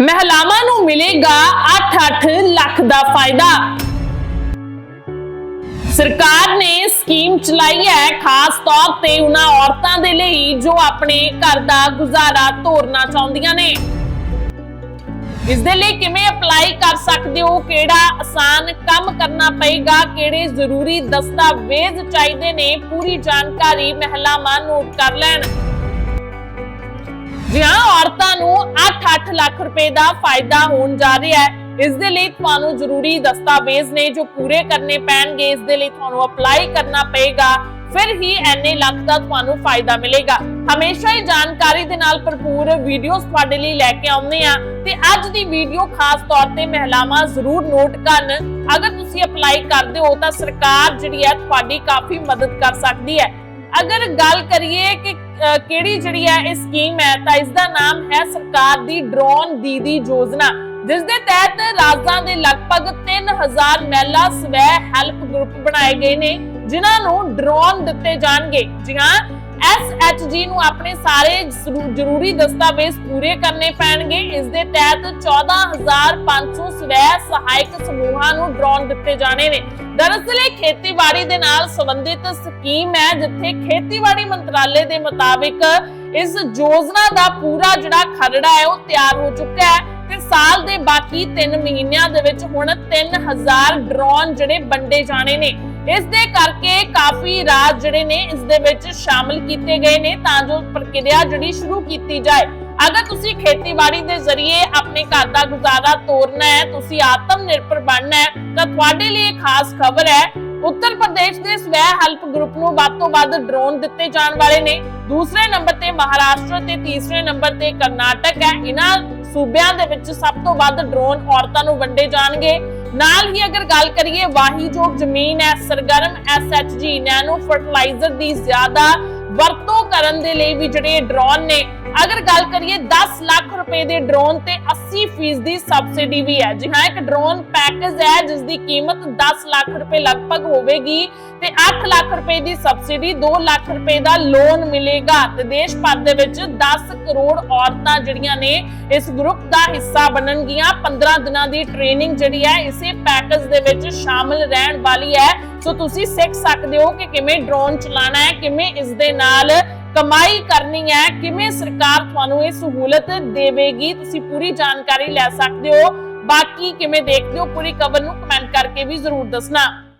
ਮਹਿਲਾਵਾਂ ਨੂੰ ਮਿਲੇਗਾ 8-8 ਲੱਖ ਦਾ ਫਾਇਦਾ। ਸਰਕਾਰ ਨੇ ਸਕੀਮ ਚਲਾਈ ਹੈ, ਖਾਸ ਤੌਰ ਤੇ ਉਹਨਾਂ ਔਰਤਾਂ ਦੇ ਲਈ ਜੋ ਆਪਣੇ ਘਰ ਦਾ ਗੁਜ਼ਾਰਾ ਤੋਰਨਾ ਚਾਹੁੰਦੀਆਂ ਨੇ। ਇਸ ਦੇ ਲਈ ਕਿਵੇਂ ਅਪਲਾਈ ਕਰ ਸਕਦੇ ਹੋ? ਕਿਹੜਾ ਆਸਾਨ ਕੰਮ ਕਰਨਾ ਪਏਗਾ? ਕਿਹੜੇ ਜ਼ਰੂਰੀ ਦਸਤਾਵੇਜ਼ ਚਾਹੀਦੇ ਨੇ? ਪੂਰੀ ਜਾਣਕਾਰੀ ਮਹਿਲਾਵਾਂ ਨੋਟ ਕਰ ਲੈਣ। ਜੀ ਹਾਂ 8 ਲੱਖ ਰੁਪਏ ਦਾ ਫਾਇਦਾ ਹੋਣ ਜਾ ਰਿਹਾ ਹੈ। ਇਸ ਦੇ ਲਈ ਤੁਹਾਨੂੰ ਜ਼ਰੂਰੀ ਦਸਤਾਵੇਜ਼ ਨੇ ਜੋ ਪੂਰੇ ਕਰਨੇ ਪੈਣਗੇ, ਇਸ ਦੇ ਲਈ ਤੁਹਾਨੂੰ ਅਪਲਾਈ ਕਰਨਾ ਪਏਗਾ। ਫਿਰ ਹੀ ਐਨੇ ਲੱਖ ਦਾ ਤੁਹਾਨੂੰ ਫਾਇਦਾ ਮਿਲੇਗਾ। ਹਮੇਸ਼ਾ ਹੀ ਜਾਣਕਾਰੀ ਦੇ ਨਾਲ ਭਰਪੂਰ ਵੀਡੀਓਜ਼ ਤੁਹਾਡੇ ਲਈ ਲੈ ਕੇ ਆਉਂਦੇ ਆ ਤੇ ਅੱਜ ਦੀ ਵੀਡੀਓ ਖਾਸ ਤੌਰ ਤੇ ਮਹਿਲਾਵਾਂ ਜ਼ਰੂਰ ਨੋਟ ਕਰਨ। ਅਗਰ ਤੁਸੀਂ ਅਪਲਾਈ ਕਰਦੇ ਹੋ ਤਾਂ ਸਰਕਾਰ ਜਿਹੜੀ ਹੈ ਤੁਹਾਡੀ ਕਾਫੀ ਮਦਦ ਕਰ ਸਕਦੀ ਹੈ। ਅਗਰ ਗੱਲ ਕਰੀਏ ਕਿ ਕਿਹੜੀ ਜਿਹੜੀ ਹੈ ਇਹ ਸਕੀਮ ਹੈ, ਤਾਂ ਇਸ ਦਾ ਨਾਮ ਹੈ ਸਰਕਾਰ ਦੀ ਡਰੋਨ ਦੀਦੀ ਯੋਜਨਾ ਜਿਸ ਦੇ ਤਹਿਤ ਰਾਜਾਂ ਦੇ ਲਗਭਗ 3000 ਮਹਿਲਾ ਸਵੈ ਹੈਲਪ ਗਰੁੱਪ ਬਣਾਏ ਗਏ ਨੇ, ਜਿਨ੍ਹਾਂ ਨੂੰ ਡਰੋਨ ਦਿੱਤੇ ਜਾਣਗੇ। ਜੀ ਹਾਂ SHG ਨੂੰ ਆਪਣੇ ਸਾਰੇ ਜ਼ਰੂਰੀ ਦਸਤਾਵੇਜ਼ ਪੂਰੇ ਕਰਨੇ ਪੈਣਗੇ। ਇਸ ਦੇ ਤਹਿਤ 14500 ਸਵੈ ਸਹਾਇਕ ਸਮੂਹਾਂ ਨੂੰ ਡਰੋਨ ਦਿੱਤੇ ਜਾਣੇ ਨੇ। ਦਰਅਸਲ ਇਹ ਖੇਤੀਬਾੜੀ ਦੇ ਨਾਲ ਸੰਬੰਧਿਤ ਸਕੀਮ ਹੈ, ਜਿੱਥੇ ਖੇਤੀਬਾੜੀ ਮੰਤਰਾਲੇ ਦੇ ਮੁਤਾਬਿਕ ਇਸ ਯੋਜਨਾ ਦਾ ਪੂਰਾ ਜਿਹੜਾ ਖਰੜਾ ਹੈ, ਉਹ ਤਿਆਰ ਹੋ ਚੁੱਕਾ ਹੈ ਤੇ ਸਾਲ ਦੇ ਬਾਕੀ 3 ਮਹੀਨਿਆਂ ਦੇ ਵਿੱਚ ਹੁਣ 3000 ਡਰੋਨ ਜਿਹੜੇ ਵੰਡੇ ਜਾਣੇ ਨੇ। ਇਸ ਦੇ ਕਰਕੇ ਕਾਫੀ ਰਾਜ ਜਿਹੜੇ ਨੇ, ਇਸ ਦੇ ਵਿੱਚ ਸ਼ਾਮਲ ਕੀਤੇ ਗਏ ਨੇ ਤਾਂ ਜੋ ਪ੍ਰਕਿਰਿਆ ਜਿਹੜੀ ਸ਼ੁਰੂ ਕੀਤੀ ਜਾਏ। ਅਗਰ ਤੁਸੀਂ ਖੇਤੀਬਾੜੀ ਦੇ ਜ਼ਰੀਏ ਆਪਣੇ ਘਰ ਦਾ ਗੁਜ਼ਾਰਾ ਤੋਰਨਾ ਹੈ, ਤੁਸੀਂ ਆਤਮ ਨਿਰਭਰ ਬਣਨਾ ਹੈ, ਤਾਂ ਤੁਹਾਡੇ ਲਈ ਖਾਸ ਖਬਰ ਹੈ। ਉੱਤਰ ਪ੍ਰਦੇਸ਼ ਦੇ ਸਵੈ ਹੈਲਪ ਗਰੁੱਪ ਨੂੰ ਵੱਧ ਤੋਂ ਵੱਧ ਡਰੋਨ ਦਿੱਤੇ ਜਾਣ ਵਾਲੇ ਨੇ। ਦੂਸਰੇ ਨੰਬਰ ਤੇ ਮਹਾਰਾਸ਼ਟਰ ਤੇ ਤੀਸਰੇ ਨੰਬਰ ਤੇ ਕਰਨਾਟਕ ਹੈ। ਇਹਨਾਂ ਸੂਬਿਆਂ ਦੇ ਵਿੱਚ ਸਭ ਤੋਂ ਵੱਧ ਡਰੋਨ ਔਰਤਾਂ ਨੂੰ ਵੰਡੇ ਜਾਣਗੇ। ਨਾਲ ਹੀ ਅਗਰ ਗੱਲ ਕਰੀਏ ਵਾਹੀਯੋਗ ਜ਼ਮੀਨ ਹੈ, ਸਰਗਰਮ ਐਸਐਚਜੀ ਨੈਨੋ ਫਰਟੀਲਾਈਜ਼ਰ ਦੀ ਜ਼ਿਆਦਾ ਵਰਤੋਂ ਕਰਨ ਦੇ ਲਈ ਵੀ ਜਿਹੜੇ ਡਰੋਨ ਨੇ ਅਗਰ ਗੱਲ ਕਰੀਏ 10 ਲੱਖ ਰੁਪਏ ਦੇ ਡਰੋਨ ਤੇ 80% ਦੀ ਸਬਸਿਡੀ ਵੀ ਹੈ। ਜੀ ਹਾਂ, ਇੱਕ ਡਰੋਨ ਪੈਕੇਜ ਹੈ ਜਿਸ ਦੀ ਕੀਮਤ 10 ਲੱਖ ਰੁਪਏ ਲਗਭਗ ਹੋਵੇਗੀ ਤੇ 8 ਲੱਖ ਰੁਪਏ ਦੀ ਸਬਸਿਡੀ 2 ਲੱਖ ਰੁਪਏ ਦਾ ਲੋਨ ਮਿਲੇਗਾ ਤੇ ਦੇਸ਼ ਭਰ ਦੇ ਵਿੱਚ 10 ਕਰੋੜ ਔਰਤਾਂ ਜਿਹੜੀਆਂ ਨੇ ਇਸ ਗਰੁੱਪ ਦਾ ਹਿੱਸਾ ਬਣਨਗੀਆਂ। 15 ਦਿਨਾਂ ਦੀ ਟ੍ਰੇਨਿੰਗ ਜਿਹੜੀ ਹੈ, ਇਸੇ ਪੈਕੇਜ ਦੇ ਵਿੱਚ ਸ਼ਾਮਲ ਰਹਿਣ ਵਾਲੀ ਹੈ। ਸੋ ਤੁਸੀਂ ਸਿੱਖ ਸਕਦੇ ਹੋ ਕਿ ਕਿਵੇਂ ਡਰੋਨ ਚਲਾਉਣਾ ਹੈ, ਕਿਵੇਂ ਇਸ ਦੇ ਨਾਲ ਕਮਾਈ ਕਰਨੀ ਹੈ, ਕਿਵੇਂ ਸਰਕਾਰ ਤੁਹਾਨੂੰ ਇਹ ਸਹੂਲਤ ਦੇਵੇਗੀ, ਤੁਸੀਂ ਪੂਰੀ ਜਾਣਕਾਰੀ ਲੈ ਸਕਦੇ ਹੋ। ਬਾਕੀ ਕਿਵੇਂ ਦੇਖਦੇ ਹੋ, ਪੂਰੀ ਖਬਰ ਨੂੰ ਕਮੈਂਟ ਕਰਕੇ ਵੀ ਜ਼ਰੂਰ ਦੱਸਣਾ।